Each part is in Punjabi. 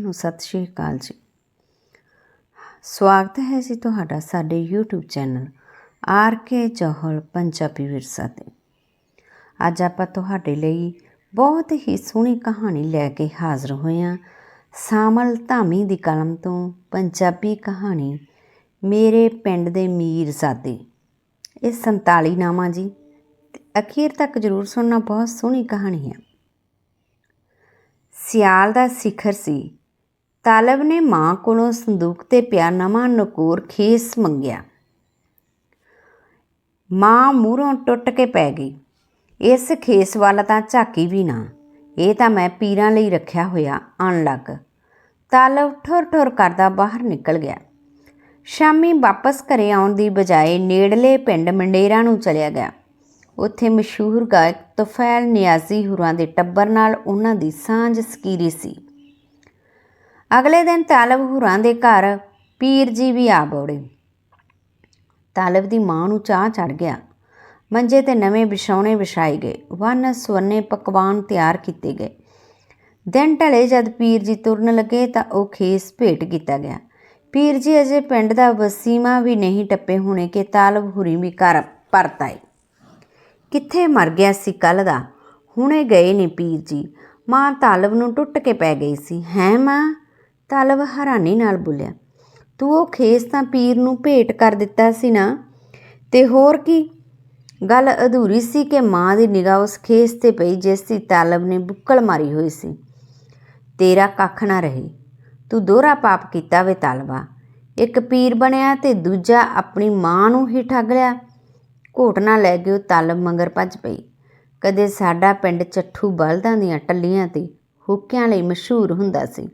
ਨੂੰ ਸਤਿ ਸ਼੍ਰੀ ਅਕਾਲ ਜੀ। ਸਵਾਗਤ ਹੈ ਜੀ ਤੁਹਾਡਾ ਸਾਡੇ YouTube channel R K Chahal, Punjabi Virsa ਤੇ। ਅੱਜ ਆਪਾਂ ਤੁਹਾਡੇ ਲਈ ਬਹੁਤ ਹੀ ਸੋਹਣੀ ਕਹਾਣੀ ਲੈ ਕੇ ਹਾਜ਼ਰ ਹੋਏ ਹਾਂ। ਸਾਮਲ ਧਾਮੀ ਦੀ ਕਲਮ ਤੋਂ ਪੰਜਾਬੀ ਕਹਾਣੀ, ਮੇਰੇ ਪਿੰਡ ਦੇ ਮੀਰਜ਼ਾਦੇ। ਇਹ 47 ਨਾਮਾ ਜੀ। ਅਖੀਰ ਤੱਕ ਜ਼ਰੂਰ ਸੁਣਨਾ, ਬਹੁਤ ਸੋਹਣੀ ਕਹਾਣੀ ਹੈ। ਸਿਆਲ ਦਾ ਸਿਖਰ ਸੀ। ਤਾਲਬ ਨੇ ਮਾਂ ਕੋਲੋਂ ਸੰਦੂਕ ਤੇ ਪਿਆ ਨਵਾਂ ਨਕੂਰ ਖੇਸ ਮੰਗਿਆ। ਮਾਂ ਮੂਹਰੋਂ ਟੁੱਟ ਕੇ ਪੈ ਗਈ। ਇਸ ਖੇਸ ਵੱਲ ਤਾਂ ਝਾਕੀ ਵੀ ਨਾ, ਇਹ ਤਾਂ ਮੈਂ ਪੀਰਾਂ ਲਈ ਰੱਖਿਆ ਹੋਇਆ ਆਣ ਲੱਗ। ਤਾਲਬ ਠੁਰ ਠੁਰ ਕਰਦਾ ਬਾਹਰ ਨਿਕਲ ਗਿਆ। ਸ਼ਾਮੀ ਵਾਪਸ ਘਰੇ ਆਉਣ ਦੀ ਬਜਾਏ ਨੇੜਲੇ ਪਿੰਡ ਮੰਡੇਰਾ ਨੂੰ ਚਲਿਆ ਗਿਆ। ਉੱਥੇ ਮਸ਼ਹੂਰ ਗਾਇਕ ਤੁਫੈਲ ਨਿਆਜ਼ੀ ਹੁਰਾਂ ਦੇ ਟੱਬਰ ਨਾਲ ਉਹਨਾਂ ਦੀ ਸਾਂਝ ਸਕੀਰੀ ਸੀ। ਅਗਲੇ ਦਿਨ ਤਾਲਬ ਹੁਰਾਂ ਦੇ ਘਰ ਪੀਰ ਜੀ ਵੀ ਆ ਬੋੜੇ। ਤਾਲਬ ਦੀ ਮਾਂ ਨੂੰ ਚਾਹ ਚੜ ਗਿਆ। ਮੰਜੇ ਤੇ ਨਵੇਂ ਵਿਛਾਉਣੇ ਵਿਛਾਏ ਗਏ। ਵੰਨ ਸਵੰਨੇ ਪਕਵਾਨ ਤਿਆਰ ਕੀਤੇ ਗਏ। ਦਿਨ ਢਲੇ ਜਦ ਪੀਰ ਜੀ ਤੁਰਨ ਲੱਗੇ ਤਾਂ ਉਹ ਖੇਸ ਭੇਟ ਕੀਤਾ ਗਿਆ। ਪੀਰ ਜੀ ਅਜੇ ਪਿੰਡ ਦਾ ਵਸੀਮਾ ਵੀ ਨਹੀਂ ਟੱਪੇ ਹੋਣੇ ਕਿ ਤਾਲਬ ਹੁਰੀ ਵੀ ਘਰ ਪਰਤ ਆਏ। ਕਿੱਥੇ ਮਰ ਗਿਆ ਸੀ ਕੱਲ ਦਾ? ਹੁਣੇ ਗਏ ਨੇ ਪੀਰ ਜੀ। ਮਾਂ ਤਾਲਬ ਨੂੰ ਟੁੱਟ ਕੇ ਪੈ ਗਈ ਸੀ। ਹੈ ਮਾਂ? ਤਾਲਬ ਹੈਰਾਨੀ ਨਾਲ ਬੋਲਿਆ। ਤੂੰ ਉਹ ਖੇਸ ਤਾਂ ਪੀਰ ਨੂੰ ਭੇਟ ਕਰ ਦਿੱਤਾ ਸੀ ਨਾ? ਤੇ ਹੋਰ ਕੀ? ਗੱਲ ਅਧੂਰੀ ਸੀ ਕਿ ਮਾਂ ਦੀ ਨਿਗਾਹ ਉਸ ਖੇਸ ਤੇ ਪਈ ਜਿਸ ਦੀ ਤਾਲਬ ਨੇ ਬੁੱਕਲ ਮਾਰੀ ਹੋਈ ਸੀ। ਤੇਰਾ ਕੱਖ ਨਾ ਰਹੀ। ਤੂੰ ਦੋਹਰਾ ਪਾਪ ਕੀਤਾ ਵੇ ਤਾਲਬਾ। ਇੱਕ ਪੀਰ ਬਣਿਆ ਤੇ ਦੂਜਾ ਆਪਣੀ ਮਾਂ ਨੂੰ ਹੀ ਠੱਗ ਲਿਆ। ਘੋਟਣਾ ਲੈ ਕੇ ਉਹ ਤਾਲਬ ਮੰਗਰ ਭੱਜ ਪਈ। ਕਦੇ ਸਾਡਾ ਪਿੰਡ ਚੱਠੂ ਬਲਦਾਂ ਦੀਆਂ ਟੱਲੀਆਂ ਤੇ ਹੁੱਕਿਆਂ ਲਈ ਮਸ਼ਹੂਰ ਹੁੰਦਾ ਸੀ।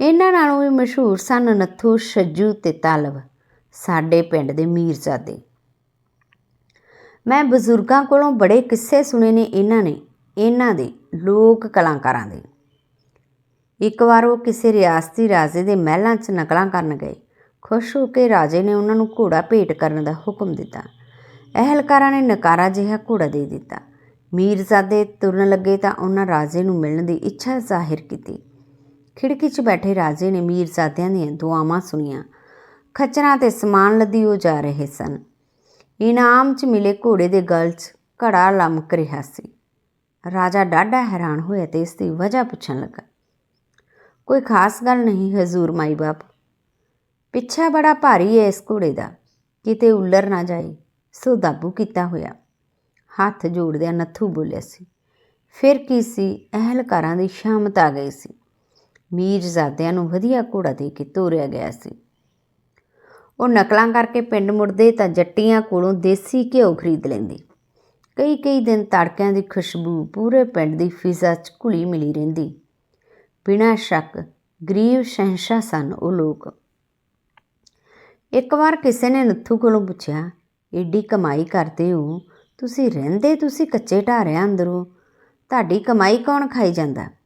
ਇਹਨਾਂ ਨਾਲੋਂ ਵੀ ਮਸ਼ਹੂਰ ਸਨ ਨੱਥੂ, ਛੱਜੂ ਤੇ ਤਾਲਬ ਸਾਡੇ ਪਿੰਡ ਦੇ ਮੀਰਜ਼ਾਦੇ। ਮੈਂ ਬਜ਼ੁਰਗਾਂ ਕੋਲੋਂ ਬੜੇ ਕਿੱਸੇ ਸੁਣੇ ਨੇ ਇਹਨਾਂ ਨੇ, ਇਹਨਾਂ ਦੇ ਲੋਕ ਕਲਾਕਾਰਾਂ ਦੇ। ਇੱਕ ਵਾਰ ਉਹ ਕਿਸੇ ਰਿਆਸਤੀ ਰਾਜੇ ਦੇ ਮਹਿਲਾਂ 'ਚ ਨਕਲਾਂ ਕਰਨ ਗਏ। ਖੁਸ਼ ਹੋ ਕੇ ਰਾਜੇ ਨੇ ਉਹਨਾਂ ਨੂੰ ਘੋੜਾ ਭੇਟ ਕਰਨ ਦਾ ਹੁਕਮ ਦਿੱਤਾ। ਅਹਿਲਕਾਰਾਂ ਨੇ ਨਕਾਰਾ ਜਿਹਾ ਘੋੜਾ ਦੇ ਦਿੱਤਾ। ਮੀਰਜ਼ਾਦੇ ਤੁਰਨ ਲੱਗੇ ਤਾਂ ਉਹਨਾਂ ਰਾਜੇ ਨੂੰ ਮਿਲਣ ਦੀ ਇੱਛਾ ਜ਼ਾਹਿਰ ਕੀਤੀ। ਖਿੜਕੀ 'ਚ ਬੈਠੇ ਰਾਜੇ ਨੇ ਮੀਰਜ਼ਾਦਿਆਂ ਦੀਆਂ ਦੁਆਵਾਂ ਸੁਣੀਆਂ। ਖੱਚਰਾਂ ਤੇ ਸਮਾਨ ਲੱਦੀ ਉਹ ਜਾ ਰਹੇ ਸਨ। ਇਨਾਮ 'ਚ ਮਿਲੇ ਘੋੜੇ ਦੇ ਗਲ 'ਚ ਘੜਾ ਲਮਕ ਰਿਹਾ ਸੀ। ਰਾਜਾ ਡਾਢਾ ਹੈਰਾਨ ਹੋਇਆ ਤੇ ਇਸ ਦੀ ਵਜ੍ਹਾ ਪੁੱਛਣ ਲੱਗਾ। ਕੋਈ ਖਾਸ ਗੱਲ ਨਹੀਂ ਹਜ਼ੂਰ ਮਾਈ ਬਾਪ। ਪਿੱਛਾ ਬੜਾ ਭਾਰੀ ਹੈ ਇਸ ਘੋੜੇ ਦਾ। ਕਿਤੇ ਉੱਲਰ ਨਾ ਜਾਏ ਸੋ ਦਾਬੂ ਕੀਤਾ ਹੋਇਆ। ਹੱਥ ਜੋੜਦਿਆਂ ਨੱਥੂ ਬੋਲਿਆ ਸੀ। ਫਿਰ ਕੀ ਸੀ? ਅਹਿਲਕਾਰਾਂ ਦੀ ਸ਼ਾਮਤ ਆ ਗਈ ਸੀ। ਮੀਰਜ਼ਾਦਿਆਂ ਨੂੰ ਵਧੀਆ ਘੋੜਾ ਦੇ ਕੇ ਤੋਰਿਆ ਗਿਆ ਸੀ। ਉਹ ਨਕਲਾਂ ਕਰਕੇ ਪਿੰਡ ਮੁੜਦੇ ਤਾਂ ਜੱਟੀਆਂ ਕੋਲੋਂ ਦੇਸੀ ਘਿਓ ਖਰੀਦ ਲੈਂਦੇ। ਕਈ ਕਈ ਦਿਨ ਤੜਕਿਆਂ ਦੀ ਖੁਸ਼ਬੂ ਪੂਰੇ ਪਿੰਡ ਦੀ ਫਿਜ਼ਾ 'ਚ ਘੁਲੀ ਮਿਲੀ ਰਹਿੰਦੀ। ਬਿਨਾਂ ਸ਼ੱਕ ਗਰੀਬ ਸ਼ਹਿਨशाह ਸਨ ਉਹ ਲੋਕ। ਇੱਕ ਵਾਰ ਕਿਸੇ ਨੇ ਨੱਥੂ ਕੋਲੋਂ ਪੁੱਛਿਆ, ਏਡੀ ਕਮਾਈ ਕਰਦੇ ਹੋ? ਤੁਸੀਂ ਰਹਿੰਦੇ ਤੁਸੀਂ ਕੱਚੇ ਢਾਰਿਆਂ ਅੰਦਰੋਂ। ਤੁਹਾਡੀ ਕਮਾਈ ਕੌਣ ਖਾਈ ਜਾਂਦਾ?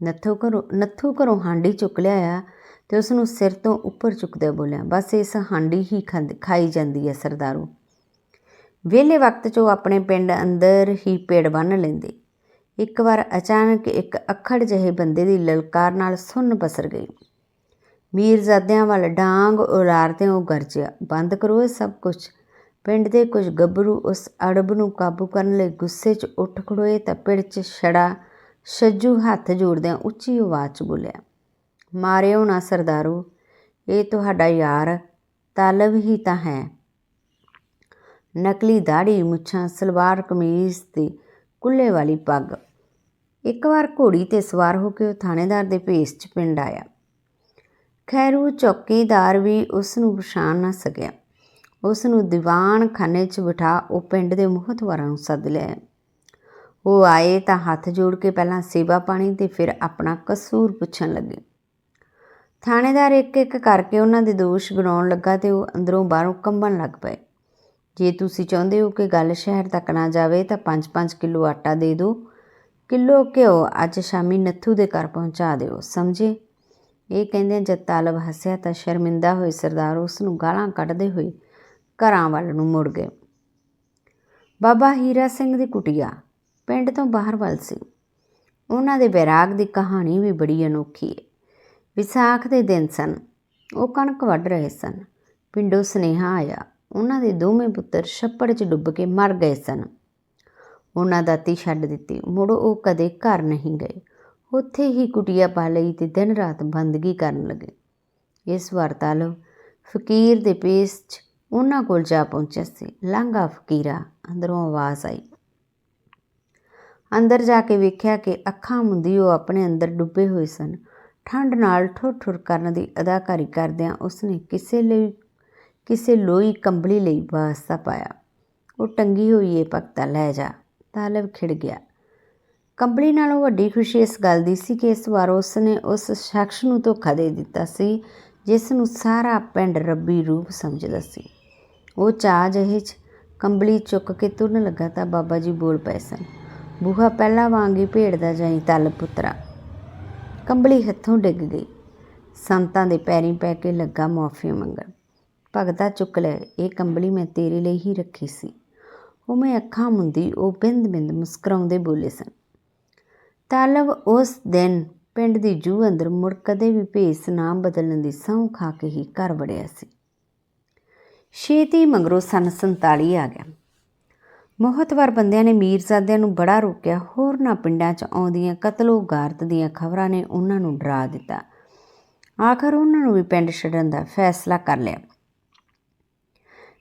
ਨੱਥੂ ਘਰੋਂ ਨੱਥੂ ਘਰੋਂ ਹਾਂਡੀ ਚੁੱਕ ਲਿਆਇਆ ਤੇ ਉਸ ਨੂੰ ਸਿਰ ਤੋਂ ਉੱਪਰ ਚੁੱਕਦੇ ਬੋਲਿਆ, ਬਸ ਇਸ ਹਾਂਡੀ ਹੀ ਖਾਈ ਜਾਂਦੀ ਹੈ ਸਰਦਾਰੂ। ਵਿਹਲੇ ਵਕਤ 'ਚ ਉਹ ਆਪਣੇ ਪਿੰਡ ਅੰਦਰ ਹੀ ਪੇੜ ਬੰਨ ਲੈਂਦੇ। ਇੱਕ ਵਾਰ ਅਚਾਨਕ ਇੱਕ ਅੱਖੜ ਜਿਹੇ ਬੰਦੇ ਦੀ ਲਲਕਾਰ ਨਾਲ ਸੁੰਨ ਪਸਰ ਗਈ। ਮੀਰਜ਼ਾਦਿਆਂ ਵੱਲ ਡਾਂਗ ਉਲਾਰਦੇ ਉਹ ਗਰਜਿਆ, ਬੰਦ ਕਰੋ ਇਹ ਸਭ ਕੁਝ ਪਿੰਡ ਦੇ ਕੁਝ ਗੱਭਰੂ ਉਸ ਅੜਬ ਨੂੰ ਕਾਬੂ ਕਰਨ ਲਈ ਗੁੱਸੇ 'ਚ ਉੱਠ ਖੜੋਏ ਤਾਂ ਪਿੜ 'ਚ ਛੜਾ ਛੱਜੂ ਹੱਥ ਜੋੜਦਿਆਂ ਉੱਚੀ ਆਵਾਜ਼ 'ਚ ਬੋਲਿਆ, ਮਾਰਿਓ ਨਾ ਸਰਦਾਰੂ, ਇਹ ਤੁਹਾਡਾ ਯਾਰ, ਤਾਲਬ ਹੀ ਤਾਂ ਹੈ। ਨਕਲੀ ਦਾੜੀ ਮੁੱਛਾਂ, ਸਲਵਾਰ ਕਮੀਜ਼ ਤੇ ਕੁੱਲੇ ਵਾਲੀ ਪੱਗ। ਇੱਕ ਵਾਰ ਘੋੜੀ ਤੇ ਸਵਾਰ ਹੋ ਕੇ ਉਹ ਥਾਣੇਦਾਰ ਦੇ ਭੇਸ 'ਚ ਪਿੰਡ ਆਇਆ। ਖੈਰੂ ਚੌਕੀਦਾਰ ਵੀ ਉਸ ਨੂੰ ਪਛਾਣ ਨਾ ਸਕਿਆ। ਉਸ ਨੂੰ ਦੀਵਾਨ ਖਾਨੇ 'ਚ ਬਿਠਾ ਉਹ ਪਿੰਡ ਦੇ ਮੋਹਤਵਾਰਾਂ ਨੂੰ ਸੱਦ ਲਿਆ ਉਹ ਆਏ ਤਾਂ ਹੱਥ ਜੋੜ ਕੇ ਪਹਿਲਾਂ ਸੇਵਾ ਪਾਣੀ ਤੇ ਫਿਰ ਆਪਣਾ ਕਸੂਰ ਪੁੱਛਣ ਲੱਗੇ। ਥਾਣੇਦਾਰ ਇੱਕ ਇੱਕ ਕਰਕੇ ਉਹਨਾਂ ਦੇ ਦੋਸ਼ ਗਣਾਉਣ ਲੱਗਾ ਤੇ ਉਹ ਅੰਦਰੋਂ ਬਾਹਰੋਂ ਕੰਬਣ ਲੱਗ ਪਏ। ਜੇ ਤੁਸੀਂ ਚਾਹੁੰਦੇ ਹੋ ਕਿ ਗੱਲ ਸ਼ਹਿਰ ਤੱਕ ਨਾ ਜਾਵੇ ਤਾਂ 5-5 ਕਿਲੋ ਆਟਾ ਦੇ ਦਿਓ। ਕਿਲੋ ਘਿਓ ਅੱਜ ਸ਼ਾਮੀ ਨੱਥੂ ਦੇ ਘਰ ਪਹੁੰਚਾ ਦਿਓ, ਸਮਝੇ? ਇਹ ਕਹਿੰਦੇ ਜਦ ਤਾਲਬ ਹੱਸਿਆ ਤਾਂ ਸ਼ਰਮਿੰਦਾ ਹੋਏ ਸਰਦਾਰ ਉਸ ਨੂੰ ਗਾਲਾਂ ਕੱਢਦੇ ਹੋਏ ਘਰਾਂ ਵੱਲ ਨੂੰ ਮੁੜ ਗਏ। ਬਾਬਾ ਹੀਰਾ ਸਿੰਘ ਦੀ ਕੁਟਿਆ। ਪਿੰਡ ਤੋਂ ਬਾਹਰ ਵੱਲ ਸੀ। ਉਹਨਾਂ ਦੇ ਬੈਰਾਗ ਦੀ ਕਹਾਣੀ ਵੀ ਬੜੀ ਅਨੋਖੀ ਹੈ ਵਿਸਾਖ ਦੇ ਦਿਨ ਸਨ। ਉਹ ਕਣਕ ਵੱਢ ਰਹੇ ਸਨ। ਪਿੰਡੋਂ ਸੁਨੇਹਾ ਆਇਆ। ਉਹਨਾਂ ਦੇ ਦੋਵੇਂ ਪੁੱਤਰ ਛੱਪੜ 'ਚ ਡੁੱਬ ਕੇ ਮਰ ਗਏ ਸਨ। ਉਹਨਾਂ ਦਾਤੀ ਛੱਡ ਦਿੱਤੀ। ਮੁੜ ਉਹ ਕਦੇ ਘਰ ਨਹੀਂ ਗਏ। ਉੱਥੇ ਹੀ ਕੁਟੀਆ ਪਾ ਲਈ ਤੇ ਦਿਨ ਰਾਤ ਬੰਦਗੀ ਕਰਨ ਲੱਗੇ। ਇਸ ਵਾਰਤਾਲ ਫਕੀਰ ਦੇ ਪੇਸ 'ਚ ਉਹਨਾਂ ਕੋਲ ਜਾ ਪਹੁੰਚਿਆ ਸੀ। ਲਾਂਗਾ ਫਕੀਰਾ ਅੰਦਰੋਂ ਆਵਾਜ਼ ਆਈ। ਅੰਦਰ ਜਾ ਕੇ ਵੇਖਿਆ ਕਿ ਅੱਖਾਂ ਮੁੰਦੀ ਉਹ ਆਪਣੇ ਅੰਦਰ ਡੁੱਬੇ ਹੋਏ ਸਨ। ਠੰਡ ਨਾਲ ਠੁਰ ਠੁਰ ਕਰਨ ਦੀ ਅਦਾਕਾਰੀ ਕਰਦਿਆਂ ਉਸਨੇ ਕਿਸੇ ਲਈ, ਕਿਸੇ ਲੋਈ ਕੰਬਲੀ ਲਈ ਵਾਸਤਾ ਪਾਇਆ। ਉਹ ਟੰਗੀ ਹੋਈ ਏ ਭਗਤਾ ਲੈ ਜਾ ਤਾਲਬ ਖਿੜ ਗਿਆ। ਕੰਬਲੀ ਨਾਲੋਂ ਵੱਡੀ ਖੁਸ਼ੀ ਇਸ ਗੱਲ ਦੀ ਸੀ ਕਿ ਇਸ ਵਾਰ ਉਸਨੇ ਉਸ ਸ਼ਖਸ ਨੂੰ ਧੋਖਾ ਦੇ ਦਿੱਤਾ ਸੀ, ਜਿਸ ਨੂੰ ਸਾਰਾ ਪਿੰਡ ਰੱਬੀ ਰੂਪ ਸਮਝਦਾ ਸੀ। ਉਹ ਚਾਹ ਜਿਹੇ ਕੰਬਲੀ ਚੁੱਕ ਕੇ ਤੁਰਨ ਲੱਗਾ ਤਾਂ ਬਾਬਾ ਜੀ ਬੋਲ ਪਏ ਸਨ ਬੂਹਾ ਪਹਿਲਾਂ ਵਾਂਗ ਹੀ ਭੇੜਦਾ ਜਾਈ ਤਲ ਪੁੱਤਰਾ। ਕੰਬਲੀ ਹੱਥੋਂ ਡਿੱਗ ਗਈ। ਸੰਤਾਂ ਦੇ ਪੈਰੀਂ ਪੈ ਕੇ ਲੱਗਾ ਮਾਫੀ ਮੰਗਣ। ਭਗਤਾ ਚੁੱਕ ਲੈ, ਇਹ ਕੰਬਲੀ ਮੈਂ ਤੇਰੇ ਲਈ ਹੀ ਰੱਖੀ ਸੀ। ਉਹ ਮੈਂ ਅੱਖਾਂ ਮੁੰਦੀ, ਉਹ ਬਿੰਦ ਬਿੰਦ ਮੁਸਕਰਾਉਂਦੇ ਬੋਲੇ ਸਨ। ਤਾਲਬ ਉਸ ਦਿਨ ਪਿੰਡ ਦੀ ਜੂ ਅੰਦਰ ਮੁੜ ਕਦੇ ਵੀ ਭੇਸ ਨਾਮ ਬਦਲਣ ਦੀ ਸਹੁੰ ਖਾ ਕੇ ਹੀ ਘਰ ਵੜਿਆ ਸੀ। ਛੇਤੀ ਮਗਰੋਂ ਸਨ 47 ਆ ਗਿਆ। ਮੋਹਤਵਰ ਬੰਦਿਆਂ ਨੇ ਮੀਰਜ਼ਾਦਿਆਂ ਨੂੰ ਬੜਾ ਰੋਕਿਆ। ਹੋਰਨਾਂ ਪਿੰਡਾਂ 'ਚ ਆਉਂਦੀਆਂ ਕਤਲੋ ਗਾਰਤ ਦੀਆਂ ਖਬਰਾਂ ਨੇ ਉਹਨਾਂ ਨੂੰ ਡਰਾ ਦਿੱਤਾ। ਆਖਰ ਉਹਨਾਂ ਨੂੰ ਵੀ ਪਿੰਡ ਛੱਡਣ ਦਾ ਫੈਸਲਾ ਕਰ ਲਿਆ।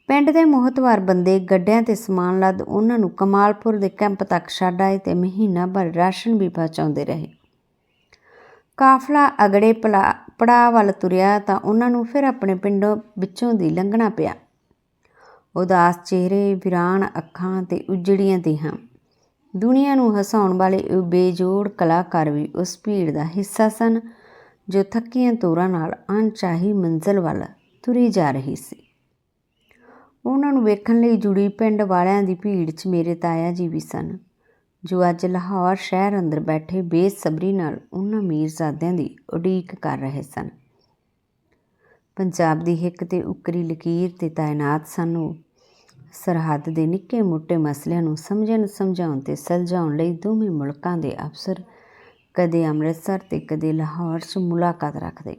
ਪਿੰਡ ਦੇ ਮੋਹਤਵਾਰ ਬੰਦੇ ਗੱਡਿਆਂ ਤੇ ਸਮਾਨ ਲੱਦ ਉਹਨਾਂ ਨੂੰ ਕਮਾਲਪੁਰ ਦੇ ਕੈਂਪ ਤੱਕ ਛੱਡ ਆਏ ਤੇ ਮਹੀਨਾ ਭਰ ਰਾਸ਼ਨ ਵੀ ਪਹੁੰਚਾਉਂਦੇ ਰਹੇ। ਕਾਫਲਾ ਅਗੜੇ ਪੜਾ ਵੱਲ ਤੁਰਿਆ ਤਾਂ ਉਹਨਾਂ ਨੂੰ ਫਿਰ ਆਪਣੇ ਪਿੰਡੋਂ ਵਿੱਚੋਂ ਦੀ ਲੰਘਣਾ ਪਿਆ। ਉਦਾਸ ਚਿਹਰੇ, ਵਿਰਾਨ ਅੱਖਾਂ ਤੇ ਉਜੜੀਆਂ ਦੇਹਾਂ ਦੁਨੀਆ ਨੂੰ ਹਸਾਉਣ ਵਾਲੇ ਉਹ ਬੇਜੋੜ ਕਲਾਕਾਰ ਵੀ ਉਸ ਭੀੜ ਦਾ ਹਿੱਸਾ ਸਨ, ਜੋ ਥੱਕੀਆਂ ਤੋਰਾਂ ਨਾਲ ਅਣਚਾਹੀ ਮੰਜ਼ਲ ਵੱਲ ਤੁਰੀ ਜਾ ਰਹੀ ਸੀ। ਉਹਨਾਂ ਨੂੰ ਵੇਖਣ ਲਈ ਜੁੜੀ ਪਿੰਡ ਵਾਲਿਆਂ ਦੀ ਭੀੜ 'ਚ ਮੇਰੇ ਤਾਇਆ ਜੀ ਵੀ ਸਨ, ਜੋ ਅੱਜ ਲਾਹੌਰ ਸ਼ਹਿਰ ਅੰਦਰ ਬੈਠੇ ਬੇਸਬਰੀ ਨਾਲ ਉਹਨਾਂ ਮੀਰਜ਼ਾਦਿਆਂ ਦੀ ਉਡੀਕ ਕਰ ਰਹੇ ਸਨ। ਪੰਜਾਬ ਦੀ ਹਿੱਕ ਤੇ ਉੱਕਰੀ ਲਕੀਰ ਤੇ ਤਾਇਨਾਤ ਸਾਨੂੰ ਸਰਹੱਦ ਦੇ ਨਿੱਕੇ ਮੋਟੇ ਮਸਲਿਆਂ ਨੂੰ ਸਮਝਣ, ਸਮਝਾਉਣ ਤੇ ਸੁਲਝਾਉਣ ਲਈ ਦੋਵੇਂ ਮੁਲਕਾਂ ਦੇ ਅਫਸਰ ਕਦੇ ਅੰਮ੍ਰਿਤਸਰ ਤੇ ਕਦੇ ਲਾਹੌਰ 'ਚ ਮੁਲਾਕਾਤ ਰੱਖਦੇ।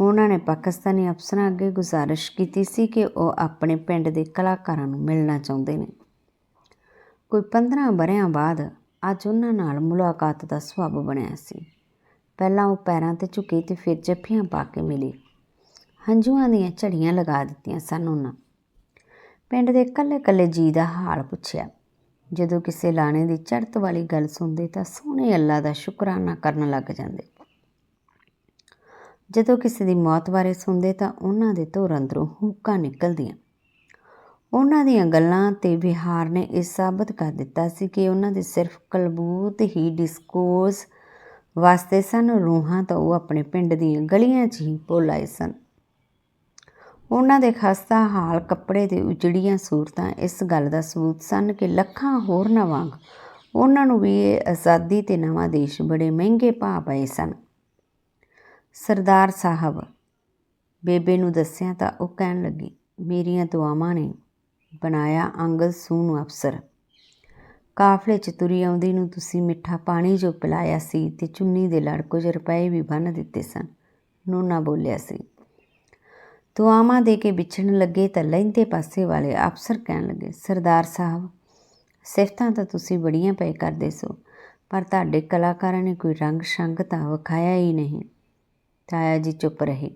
ਉਹਨਾਂ ਨੇ ਪਾਕਿਸਤਾਨੀ ਅਫਸਰਾਂ ਅੱਗੇ ਗੁਜ਼ਾਰਿਸ਼ ਕੀਤੀ ਸੀ ਕਿ ਉਹ ਆਪਣੇ ਪਿੰਡ ਦੇ ਕਲਾਕਾਰਾਂ ਨੂੰ ਮਿਲਣਾ ਚਾਹੁੰਦੇ ਨੇ। ਕੋਈ 15 ਬਰਿਆਂ ਬਾਅਦ ਅੱਜ ਉਹਨਾਂ ਨਾਲ ਮੁਲਾਕਾਤ ਦਾ ਸਬਬ ਬਣਿਆ ਸੀ। ਪਹਿਲਾਂ ਉਹ ਪੈਰਾਂ ਤੇ ਝੁਕੇ ਤੇ ਫਿਰ ਜੱਫੀਆਂ ਪਾ ਕੇ ਮਿਲੇ। ਹੰਝੂਆਂ ਦੀਆਂ ਝੜੀਆਂ ਲਗਾ ਦਿੱਤੀਆਂ ਸਨ ਉਹਨਾਂ। ਪਿੰਡ ਦੇ ਕੱਲੇ-ਕੱਲੇ ਜੀ ਦਾ ਹਾਲ ਪੁੱਛਿਆ। ਜਦੋਂ ਕਿਸੇ ਲਾਣੇ ਦੀ ਚੜ੍ਹਤ ਵਾਲੀ ਗੱਲ ਸੁਣਦੇ ਤਾਂ ਸੋਹਣੇ ਅੱਲਾ ਦਾ ਸ਼ੁਕਰਾਨਾ ਕਰਨ ਲੱਗ ਜਾਂਦੇ। ਜਦੋਂ ਕਿਸੇ ਦੀ ਮੌਤ ਬਾਰੇ ਸੁਣਦੇ ਤਾਂ ਉਹਨਾਂ ਦੇ ਧੁਰ ਅੰਦਰੋਂ ਹੂਕਾਂ ਨਿਕਲਦੀਆਂ। ਉਹਨਾਂ ਦੀਆਂ ਗੱਲਾਂ ਤੇ ਵਿਹਾਰ ਨੇ ਇਹ ਸਾਬਤ ਕਰ ਦਿੱਤਾ ਸੀ ਕਿ ਉਹਨਾਂ ਦੇ ਸਿਰਫ ਕਲਬੂਤ ਹੀ ਡਿਸਕੋਰਸ ਵਾਸਤੇ ਸਨ। ਰੂਹਾਂ ਤਾਂ ਉਹ ਆਪਣੇ ਪਿੰਡ ਦੀਆਂ ਗਲੀਆਂ 'ਚ ਹੀ ਭੁੱਲ ਆਏ ਸਨ। ਉਹਨਾਂ ਦੇ ਖਸਤਾ ਹਾਲ ਕੱਪੜੇ ਤੇ ਉਜੜੀਆਂ ਸੂਰਤਾਂ ਇਸ ਗੱਲ ਦਾ ਸਬੂਤ ਸਨ ਕਿ ਲੱਖਾਂ ਹੋਰਨਾਂ ਵਾਂਗ ਉਹਨਾਂ ਨੂੰ ਵੀ ਇਹ ਆਜ਼ਾਦੀ ਤੇ ਨਵਾਂ ਦੇਸ਼ ਬੜੇ ਮਹਿੰਗੇ ਭਾਅ ਪਏ ਸਨ। ਸਰਦਾਰ ਸਾਹਿਬ ਬੇਬੇ ਨੂੰ ਦੱਸਿਆ ਤਾਂ ਉਹ ਕਹਿਣ ਲੱਗੀ, ਮੇਰੀਆਂ ਦੁਆਵਾਂ ਨੇ ਬਣਾਇਆ ਅੰਗਦ ਸੂ ਨੂੰ ਅਫਸਰ ਕਾਫਲੇ 'ਚ ਤੁਰੀ ਆਉਂਦੀ ਨੂੰ ਤੁਸੀਂ ਮਿੱਠਾ ਪਾਣੀ ਜੋ ਪਿਲਾਇਆ ਸੀ ਤੇ ਚੁੰਨੀ ਦੇ ਲੜ ਕੁਝ ਰੁਪਏ ਵੀ ਬੰਨ ਦਿੱਤੇ ਸਨ। ਨੂਨਾ ਬੋਲਿਆ ਸੀ ਦੁਆਵਾਂ ਦੇ ਕੇ ਵਿਛੜਨ ਲੱਗੇ ਤਾਂ ਲਹਿੰਦੇ ਪਾਸੇ ਵਾਲੇ ਅਫਸਰ ਕਹਿਣ ਲੱਗੇ, ਸਰਦਾਰ ਸਾਹਿਬ, ਸਿਫਤਾਂ ਤਾਂ ਤੁਸੀਂ ਬੜੀਆਂ ਪਏ ਕਰਦੇ ਸੋ, ਪਰ ਤੁਹਾਡੇ ਕਲਾਕਾਰਾਂ ਨੇ ਕੋਈ ਰੰਗ ਸ਼ੰਗ ਤਾਂ ਵਿਖਾਇਆ ਹੀ ਨਹੀਂ। ਤਾਇਆ ਜੀ ਚੁੱਪ ਰਹੇ।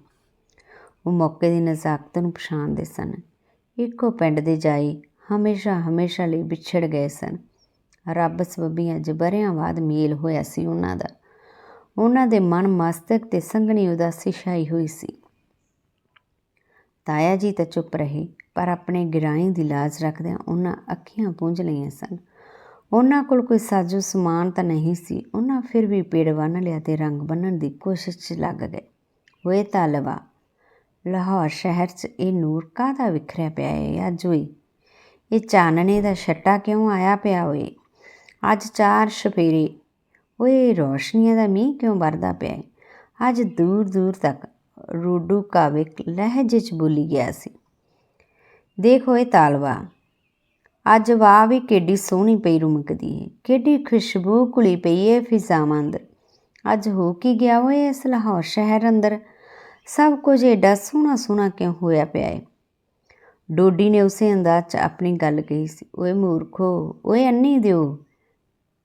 ਉਹ ਮੌਕੇ ਦੀ ਨਜ਼ਾਕਤ ਨੂੰ ਪਛਾਣਦੇ ਸਨ। ਇੱਕੋ ਪਿੰਡ ਦੇ ਜਾਈ ਹਮੇਸ਼ਾ ਹਮੇਸ਼ਾ ਲਈ ਵਿਛੜ ਗਏ ਸਨ। ਰੱਬ ਸਬਬੀਆਂ ਜਬਰਿਆਂ ਬਾਅਦ ਮੇਲ ਹੋਇਆ ਸੀ ਉਹਨਾਂ ਦਾ। ਉਹਨਾਂ ਦੇ ਮਨ ਮਸਤਕ ਤੇ ਸੰਗਣੀ ਉਦਾਸੀ ਛਾਈ ਹੋਈ ਸੀ। ਤਾਇਆ ਜੀ ਤਾਂ ਚੁੱਪ ਰਹੇ, ਪਰ ਆਪਣੇ ਗਿਰਾਈ ਦੀ ਲਾਜ ਰੱਖਦਿਆਂ ਉਹਨਾਂ ਅੱਖੀਆਂ ਪੂੰਝ ਲਈਆਂ ਸਨ। ਉਹਨਾਂ ਕੋਲ ਕੋਈ ਸਾਜੋ ਸਮਾਨ ਤਾਂ ਨਹੀਂ ਸੀ, ਉਹਨਾਂ ਫਿਰ ਵੀ ਪੇੜ ਬੰਨ ਲਿਆ ਤੇ ਰੰਗ ਬੰਨਣ ਦੀ ਕੋਸ਼ਿਸ਼ 'ਚ ਲੱਗ ਗਏ। ਹੋਏ ਤਾਲਬਾ ਲਾਹੌਰ ਸ਼ਹਿਰ 'ਚ ਇਹ ਨੂਰ ਕਾਹਦਾ ਵਿਖਰਿਆ ਪਿਆ ਹੈ ਅੱਜ ਹੋਈ ਇਹ ਚਾਨਣੇ ਦਾ ਛੱਟਾ ਕਿਉਂ ਆਇਆ ਪਿਆ ਹੋਏ ਅੱਜ ਚਾਰ ਸ਼ਪੇਰੇ ਓਏ ਰੋਸ਼ਨੀਆਂ ਦਾ ਮੀਂਹ ਕਿਉਂ ਵਰਦਾ ਪਿਆ ਹੈ ਅੱਜ ਦੂਰ ਦੂਰ ਤੱਕ ਰੂਡੂ ਕਾਵੇ ਲਹਿਜੇ 'ਚ ਬੋਲੀ ਗਿਆ ਸੀ। ਦੇਖ ਓਏ ਤਾਲਵਾ, ਅੱਜ ਵਾਹ ਵੀ ਕਿੱਡੀ ਸੋਹਣੀ ਪਈ ਰੁਮਕਦੀ ਹੈ ਕਿੱਡੀ ਖੁਸ਼ਬੂ ਕੁਲੀ ਪਈ ਹੈ ਫਿਜ਼ਾਵਾਂ ਅੰਦਰ। ਅੱਜ ਹੋ ਕੀ ਗਿਆ ਓਏ ਇਸ ਲਾਹੌਰ ਸ਼ਹਿਰ ਅੰਦਰ? ਸਭ ਕੁਝ ਏਡਾ ਸੋਹਣਾ ਸੋਹਣਾ ਕਿਉਂ ਹੋਇਆ ਪਿਆ ਏ? ਡੋਡੀ ਨੇ ਉਸੇ ਅੰਦਾਜ਼ 'ਚ ਆਪਣੀ ਗੱਲ ਕਹੀ ਸੀ, ਓਏ ਮੂਰਖੋ, ਓਏ ਅੰਨੀ ਦਿਓ,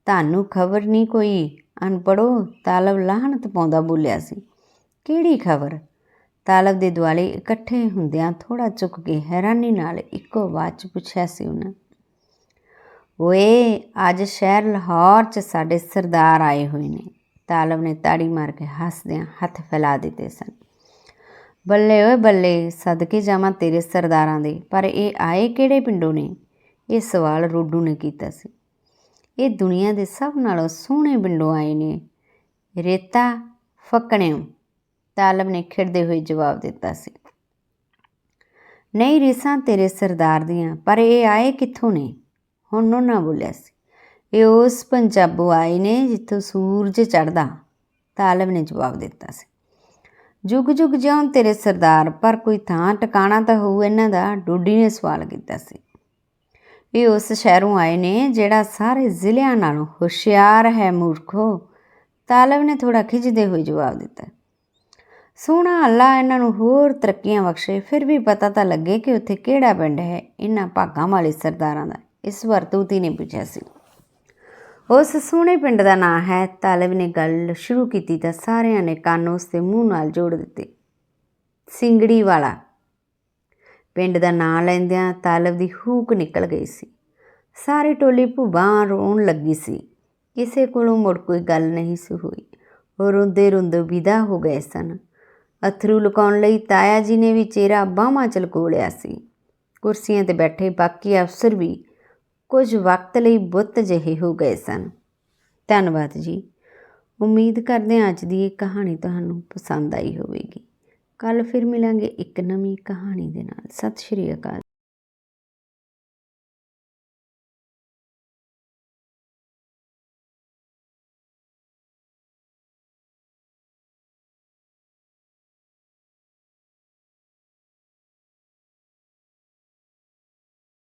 ਤੁਹਾਨੂੰ ਖਬਰ ਨਹੀਂ ਕੋਈ ਅਨਪੜੋ ਤਾਲਬ ਲਾਹਣਤ ਪਾਉਂਦਾ ਬੋਲਿਆ ਸੀ। ਕਿਹੜੀ ਖਬਰ? ਤਾਲਬ ਦੇ ਦੁਆਲੇ ਇਕੱਠੇ ਹੁੰਦਿਆਂ ਥੋੜਾ ਚੁੱਕ ਕੇ ਹੈਰਾਨੀ ਨਾਲ ਇੱਕੋ ਆਵਾਜ਼ 'ਚ ਪੁੱਛਿਆ ਸੀ ਉਹਨਾਂ, ਓਏ, ਅੱਜ ਸ਼ਹਿਰ ਲਾਹੌਰ 'ਚ ਸਾਡੇ ਸਰਦਾਰ ਆਏ ਹੋਏ ਨੇ। ਤਾਲਬ ਨੇ ਤਾੜੀ ਮਾਰ ਕੇ ਹੱਸਦਿਆਂ ਹੱਥ ਫੈਲਾ ਦਿੱਤੇ ਸਨ। ਬੱਲੇ ਓਏ ਬੱਲੇ, ਸਦਕੇ ਜਾਵਾਂ ਤੇਰੇ ਸਰਦਾਰਾਂ ਦੇ, ਪਰ ਇਹ ਆਏ ਕਿਹੜੇ ਪਿੰਡੋਂ ਨੇ? ਇਹ ਸਵਾਲ ਰੋਡੂ ਨੇ ਕੀਤਾ ਸੀ। ਇਹ ਦੁਨੀਆ ਦੇ ਸਭ ਨਾਲੋਂ ਸੋਹਣੇ ਪਿੰਡੋਂ ਆਏ ਨੇ। ਰੇਤਾ ਫੱਕਣਿਓ। ਤਾਲਬ ਨੇ ਖਿੜਦੇ ਹੋਏ ਜਵਾਬ ਦਿੱਤਾ ਸੀ। ਨਹੀਂ ਰੀਸਾਂ ਤੇਰੇ ਸਰਦਾਰ ਦੀਆਂ, ਪਰ ਇਹ ਆਏ ਕਿੱਥੋਂ ਨੇ? ਹੁਣ ਉਹਨਾਂ ਬੋਲਿਆ ਸੀ। ਇਹ ਉਸ ਪੰਜਾਬੋਂ ਆਏ ਨੇ ਜਿੱਥੋਂ ਸੂਰਜ ਚੜ੍ਹਦਾ ਤਾਲਬ ਨੇ ਜਵਾਬ ਦਿੱਤਾ ਸੀ। ਜੁਗ ਜੁਗ ਜਿਉਂ ਤੇਰੇ ਸਰਦਾਰ, ਪਰ ਕੋਈ ਥਾਂ ਟਿਕਾਣਾ ਤਾਂ ਹੋਊ ਇਹਨਾਂ ਦਾ, ਡੋਡੀ ਨੇ ਸਵਾਲ ਕੀਤਾ ਸੀ। ਇਹ ਉਸ ਸ਼ਹਿਰੋਂ ਆਏ ਨੇ ਜਿਹੜਾ ਸਾਰੇ ਜ਼ਿਲ੍ਹਿਆਂ ਨਾਲੋਂ ਹੁਸ਼ਿਆਰ ਹੈ, ਮੂਰਖੋ ਤਾਲਬ ਨੇ ਥੋੜਾ ਖਿੱਚਦੇ ਹੋਏ ਜਵਾਬ ਦਿੱਤਾ। ਸੋਹਣਾ ਅੱਲਾ ਇਹਨਾਂ ਨੂੰ ਹੋਰ ਤਰੱਕੀਆਂ ਬਖਸ਼ੇ, ਫਿਰ ਵੀ ਪਤਾ ਤਾਂ ਲੱਗੇ ਕਿ ਉੱਥੇ ਕਿਹੜਾ ਪਿੰਡ ਹੈ, ਇਹਨਾਂ ਭਾਗਾਂ ਵਾਲੇ ਸਰਦਾਰਾਂ ਦਾ। ਇਸ ਵਰਤੂਤੀ ਨੇ ਪੁੱਛਿਆ ਸੀ। ਉਸ ਸੋਹਣੇ ਪਿੰਡ ਦਾ ਨਾਂ ਹੈ, ਤਾਲਬ ਨੇ ਗੱਲ ਸ਼ੁਰੂ ਕੀਤੀ ਤਾਂ ਸਾਰਿਆਂ ਨੇ ਕੰਨ ਉਸ ਦੇ ਮੂੰਹ ਨਾਲ ਜੋੜ ਦਿੱਤੇ। ਸਿੰਗੜੀ ਵਾਲਾ। ਪਿੰਡ ਦਾ ਨਾਂ ਲੈਂਦਿਆਂ ਤਾਲਬ ਦੀ ਹੂਕ ਨਿਕਲ ਗਈ ਸੀ। ਸਾਰੀ ਟੋਲੀ ਭੁਬਾਂ ਰੋਣ ਲੱਗੀ ਸੀ। ਕਿਸੇ ਕੋਲੋਂ ਮੁੜ ਕੋਈ ਗੱਲ ਨਹੀਂ ਸੀ ਹੋਈ। ਉਹ ਰੋਂਦੇ ਰੋਂਦੇ ਵਿਦਾ ਹੋ ਗਏ ਸਨ। ਅਥਰੂ ਲੁਕਾਉਣ ਲਈ ਤਾਇਆ ਜੀ ਨੇ ਵੀ ਚਿਹਰਾ ਬਾਹਾਂ ਚ ਲਕੋਲਿਆ ਸੀ। ਕੁਰਸੀਆਂ ਤੇ ਬੈਠੇ ਬਾਕੀ ਅਫਸਰ ਵੀ ਕੁਝ ਵਕਤ ਲਈ ਬੁੱਤ ਜਿਹੇ ਹੋ ਗਏ ਸਨ। ਧੰਨਵਾਦ ਜੀ। ਉਮੀਦ ਕਰਦੇ ਹਾਂ ਅੱਜ ਦੀ ਇਹ ਕਹਾਣੀ ਤੁਹਾਨੂੰ ਪਸੰਦ ਆਈ ਹੋਵੇਗੀ। ਕੱਲ ਫਿਰ ਮਿਲਾਂਗੇ ਇੱਕ ਨਵੀਂ ਕਹਾਣੀ ਦੇ ਨਾਲ। ਸਤਿ ਸ਼੍ਰੀ ਅਕਾਲ।